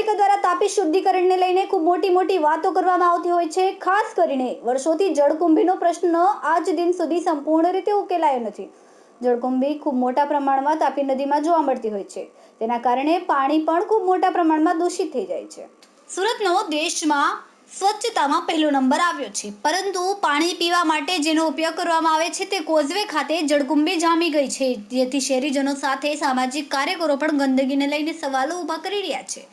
નગરપાલિકા દ્વારા તાપી શુદ્ધિકરણને લઈને ખૂબ મોટી મોટી વાતો કરવામાં આવતી હોય છે. ખાસ કરીને વર્ષોથી જળકુંભીનો પ્રશ્ન આજ દિન સુધી સંપૂર્ણ રીતે ઉકેલાયો નથી. જળકુંભી ખૂબ મોટા પ્રમાણમાં તાપી નદીમાં જોવા મળતી હોય છે. તેના કારણે પાણી પણ ખૂબ મોટા પ્રમાણમાં દૂષિત થઈ જાય છે. સુરતનો દેશમાં સ્વચ્છતામાં પહેલો નંબર આવ્યો છે. પરંતુ પાણી પીવા માટે જેનો ઉપયોગ કરવામાં આવે છે તે કોઝવે ખાતે જળકુંભી જામી ગઈ છે. જેથી શહેરીજનો સાથે સામાજિક કાર્યકરો પણ ગંદકીને લઈને સવાલો ઊભા કરી રહ્યા છે.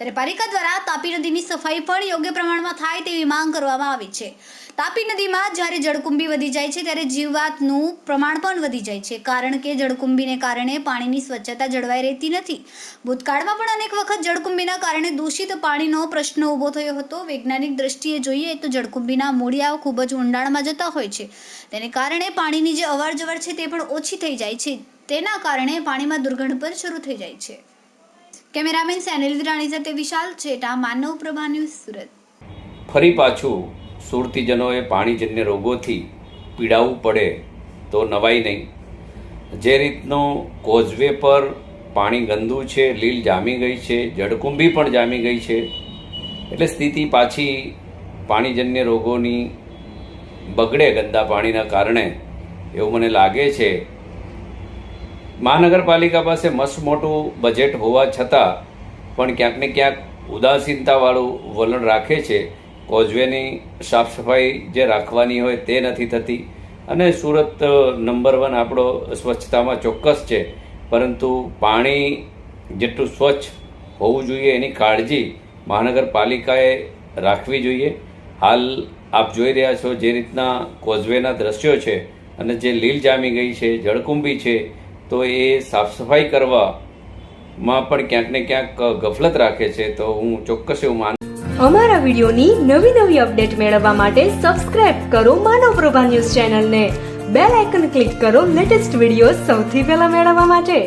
ત્યારે પાલિકા દ્વારા તાપી નદીની સફાઈ પણ યોગ્ય પ્રમાણમાં થાય તેવી માંગ કરવામાં આવી છે. તાપી નદીમાં જ્યારે જળકુંભી વધી જાય છે, ત્યારે જીવવાતનું પ્રમાણ પણ વધી જાય છે. કારણ કે જળકુંભીને કારણે પાણીની સ્વચ્છતા જળવાઈ રહેતી નથી. ભૂતકાળમાં પણ અનેક વખત જળકુંભીના કારણે દૂષિત પાણીનો પ્રશ્ન ઊભો થયો હતો. વૈજ્ઞાનિક દ્રષ્ટિએ જોઈએ તો જળકુંભીના મૂળિયાઓ ખૂબ જ ઊંડાણમાં જતા હોય છે. તેને કારણે પાણીની જે અવર જવર છે, તે પણ ઓછી થઈ જાય છે. તેના કારણે પાણીમાં દુર્ગંધ પણ શરૂ થઈ જાય છે. કેમેરામેન સેનિલ રાણી સાથે વિશાલ છેટા, માનવ પ્રભા ન્યૂઝ સુરત. ફરી પાછું સુરતીજનોએ પાણીજન્ય રોગોથી પીડાવું પડે તો નવાઈ નહીં. જે રીતનો કોઝવે પર પાણી ગંદુ છે, લીલ જામી ગઈ છે, જળકુંભી પણ જામી ગઈ છે, એટલે સ્થિતિ પાછી પાણીજન્ય રોગોની બગડે ગંદા પાણીના કારણે એવું મને લાગે છે મહાનગરપાલિકા પાસે મસ્ત મોટું બજેટ હોવા છતાં પણ ક્યાંક ને ક્યાંક ઉદાસીનતાવાળું વલણ રાખે છે. કોઝવેની સાફ સફાઈ જે રાખવાની હોય તે નથી થતી. અને સુરત નંબર વન આપણો સ્વચ્છતામાં ચોક્કસ છે. પરંતુ પાણી જેટલું સ્વચ્છ હોવું જોઈએ એની કાળજી મહાનગરપાલિકાએ રાખવી જોઈએ. હાલ આપ જોઈ રહ્યા છો જે રીતના કોઝવેના દ્રશ્યો છે અને જે લીલ જામી ગઈ છે, જળકુંભી છે તો એ સાફ સફાઈ કરવામાં પણ ક્યાંક ને ક્યાંક ગફલત રાખે છે, તો હું ચોક્કસ એવું માન અમારા વિડિયોની નવી નવી અપડેટ મેળવવા માટે સબસ્ક્રાઇબ કરો માનવ પ્રભા ન્યૂઝ ચેનલને. બેલ આઇકન ક્લિક કરો લેટેસ્ટ વીડિયો સૌથી પહેલા મેળવવા માટે.